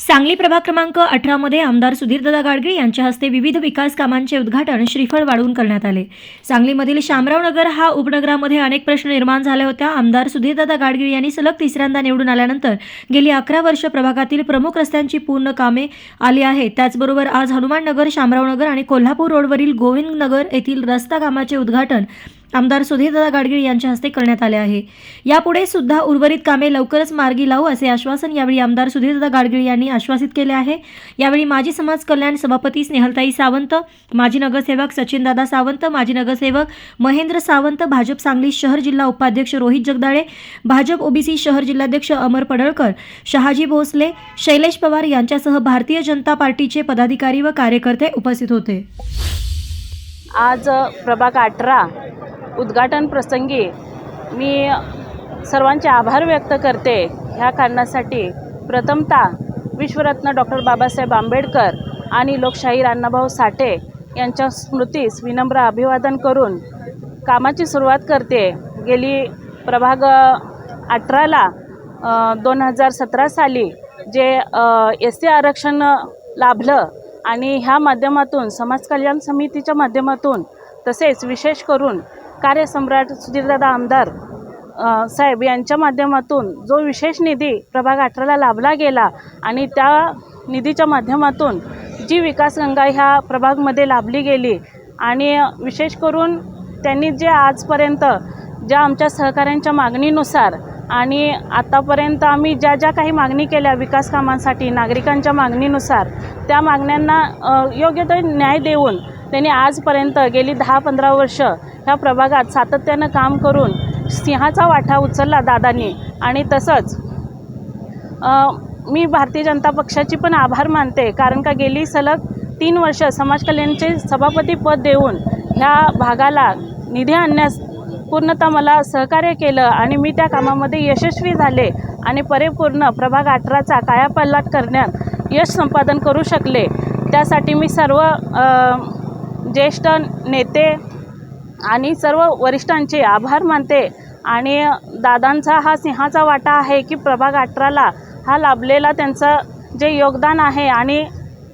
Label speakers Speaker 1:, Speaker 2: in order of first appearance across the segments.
Speaker 1: सांगली प्रभाग क्रमांक अठरामध्ये आमदार सुधीरदादा गाडगीळ यांच्या हस्ते विविध विकास कामांचे उद्घाटन श्रीफळ वाढवून करण्यात आले. सांगलीमधील शामराव नगर हा उपनगरामध्ये अनेक प्रश्न निर्माण झाले होत्या आमदार सुधीरदादा गाडगीळ यांनी सलग तिसऱ्यांदा निवडून आल्यानंतर गेली अकरा वर्ष प्रभागातील प्रमुख रस्त्यांची पूर्ण कामे आली आहेत. त्याचबरोबर आज हनुमान नगर शामराव नगर आणि कोल्हापूर रोडवरील गोविंद नगर येथील रस्ता कामाचे उद्घाटन आमदार सुधीरदादा गाडगीळ यांच्या हस्ते करण्यात आले आहे. यापुढे सुद्धा उर्वरित कामे लवकरच मार्गी लावू असे आश्वासन यावेळी आमदार सुधीरदादा गाडगीळ यांनी आश्वासित केले आहे. यावेळी माजी समाज कल्याण सभापती स्नेहलताई सावंत माजी नगरसेवक सचिनदादा सावंत माजी नगरसेवक महेंद्र सावंत भाजप सांगली शहर जिल्हा उपाध्यक्ष रोहित जगदाळे भाजप ओबीसी शहर जिल्हाध्यक्ष अमर पडळकर शहाजी भोसले शैलेश पवार यांच्यासह भारतीय जनता पार्टीचे पदाधिकारी व कार्यकर्ते उपस्थित होते.
Speaker 2: आज प्रभाग अठरा उद्घाटन प्रसंगी मी सर्वांचे आभार व्यक्त करते. ह्या कारणासाठी प्रथमतः विश्वरत्न डॉक्टर बाबासाहेब आंबेडकर आणि लोकशाहीर अण्णाभाऊ साठे यांच्या स्मृतीस विनम्र अभिवादन करून कामाची सुरुवात करते. गेली प्रभाग अठराला दोन हजार सतरा साली जे एस सी आरक्षण लाभलं आणि ह्या माध्यमातून समाज कल्याण समितीच्या माध्यमातून तसेच विशेष करून कार्यसम्राट सुधीरदादा आमदार साहेब यांच्या माध्यमातून जो विशेष निधी प्रभाग अठराला लाभला गेला आणि त्या निधीच्या माध्यमातून जी विकासगंगा ह्या प्रभागमध्ये लाभली गेली आणि विशेष करून त्यांनी जे आजपर्यंत ज्या आमच्या सहकाऱ्यांच्या मागणीनुसार आणि आतापर्यंत आम्ही ज्या ज्या काही मागणी केल्या विकास कामांसाठी नागरिकांच्या मागणीनुसार त्या मागण्यांना योग्य तो न्याय देऊन त्यांनी आजपर्यंत गेली दहा पंधरा वर्ष ह्या प्रभागात सातत्यानं काम करून सिंहाचा वाटा उचलला दादांनी. आणि तसंच मी भारतीय जनता पक्षाची पण आभार मानते कारण का गेली सलग तीन वर्ष समाज कल्याणचे सभापती पद देऊन ह्या भागाला निधी आणण्यास पूर्णतः मला सहकार्य केलं आणि मी त्या कामामध्ये यशस्वी झाले आणि परिपूर्ण प्रभाग अठराचा कायापालट करण्यात यश संपादन करू शकले. त्यासाठी मी सर्व ज्येष्ठ नेते आणि सर्व वरिष्ठांचे आभार मानते. आणि दादांचा हा सिंहाचा वाटा आहे की प्रभाग अठराला हा लाभलेला त्यांचं जे योगदान आहे आणि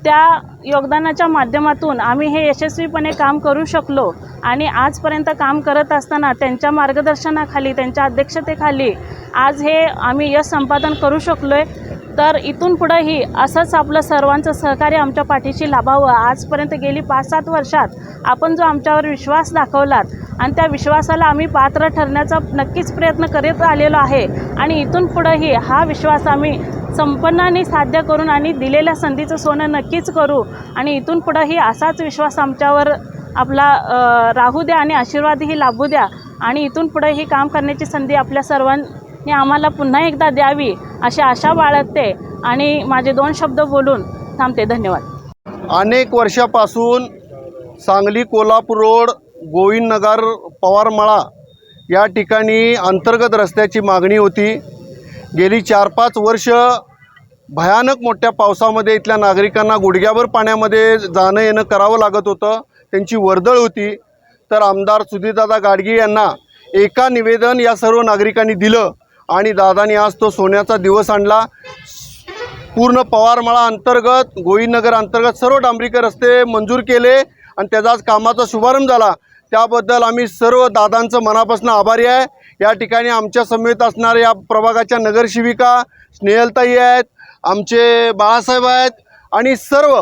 Speaker 2: त्या योगदानाच्या माध्यमातून आम्ही हे यशस्वीपणे काम करू शकलो. आणि आजपर्यंत काम करत असताना त्यांच्या मार्गदर्शनाखाली त्यांच्या अध्यक्षतेखाली आज हे आम्ही यश संपादन करू शकलो आहे तर इथून पुढंही असंच आपलं सर्वांचं सहकार्य आमच्या पाठीशी लाभावं. आजपर्यंत गेली पाच सात वर्षात आपण जो आमच्यावर विश्वास दाखवलात आणि त्या विश्वासाला आम्ही पात्र ठरण्याचा नक्कीच प्रयत्न करीत आलेलो आहे आणि इथून पुढंही हा विश्वास आम्ही संपन्नाने साध्य करून आणि दिलेल्या संधीचं सोनं नक्कीच करू आणि इथून पुढंही असाच विश्वास आमच्यावर आपला राहू द्या आणि आशीर्वादही लाभू द्या आणि इथून पुढे ही काम करण्याची संधी आपल्या सर्वां ही आम्हाला पुन्हा एकदा द्यावी अशी आशा बाळगते आणि माझे दोन शब्द बोलून थांबते. धन्यवाद.
Speaker 3: अनेक वर्षापासून सांगली कोल्हापूर रोड गोविंदनगर पवारमळा या ठिकाणी अंतर्गत रस्त्याची मागणी होती. गेली चार पाच वर्ष भयानक मोठ्या पावसामध्ये इथल्या नागरिकांना गुडघ्याभर पाण्यामध्ये जाणं येणं करावं लागत होतं. त्यांची वर्दळ होती. तर आमदार सुधीरदादा गाडगे यांना एका निवेदन या सर्व नागरिकांनी दिलं. आणि दादानी आज तो सोन्याचा दिवस आणला. पूर्ण पवारमळा अंतर्गत गोविंदनगर अंतर्गत सर्व डांबरीकर रस्ते मंजूर केले आणि त्याचा आज कामाचा शुभारंभ झाला. त्याबद्दल आम्ही सर्व दादांचं मनापासून आभारी आहे. या ठिकाणी आमच्या समेत असणाऱ्या या प्रभागाच्या नगरसेविका स्नेहलताई आहेत आमचे बाळासाहेब आहेत आणि सर्व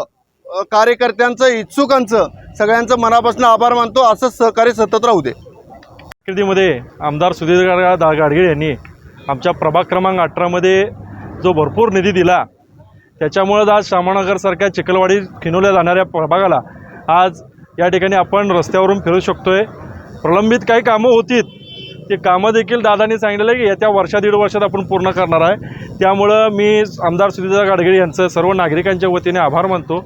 Speaker 3: कार्यकर्त्यांचं इच्छुकांचं सगळ्यांचं मनापासून आभार मानतो. असंच सहकार्य सतत राहू दे.
Speaker 4: कृतीमध्ये आमदार सुधीर गाडगे दा यांनी आमच्या प्रभाग क्रमांक अठरामध्ये जो भरपूर निधी दिला त्याच्यामुळंच आज श्यामानगरसारख्या चिखलवाडी खिनवल्या जाणाऱ्या प्रभागाला आज या ठिकाणी आपण रस्त्यावरून फिरू शकतो आहे प्रलंबित काही कामं होतीत ते कामं देखील दादांनी सांगितलेलं आहे की येत्या वर्षा दीड वर्षात आपण पूर्ण करणार आहे. त्यामुळं मी आमदार सुनीता गाडगीळ यांचं सर्व नागरिकांच्या वतीने आभार मानतो.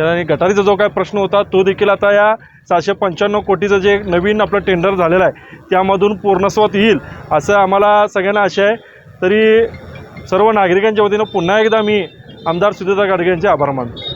Speaker 4: आणि गटारीचा जो काय प्रश्न होता तो देखील आता या सहाशे पंच्याण्णव कोटीचं जे नवीन आपलं टेंडर झालेलं आहे त्यामधून पूर्णस्वत येईल असं आम्हाला सगळ्यांना आशा आहे. तरी सर्व नागरिकांच्या वतीनं पुन्हा एकदा मी आमदार सुनीता गाडगे यांचे आभार मानतो.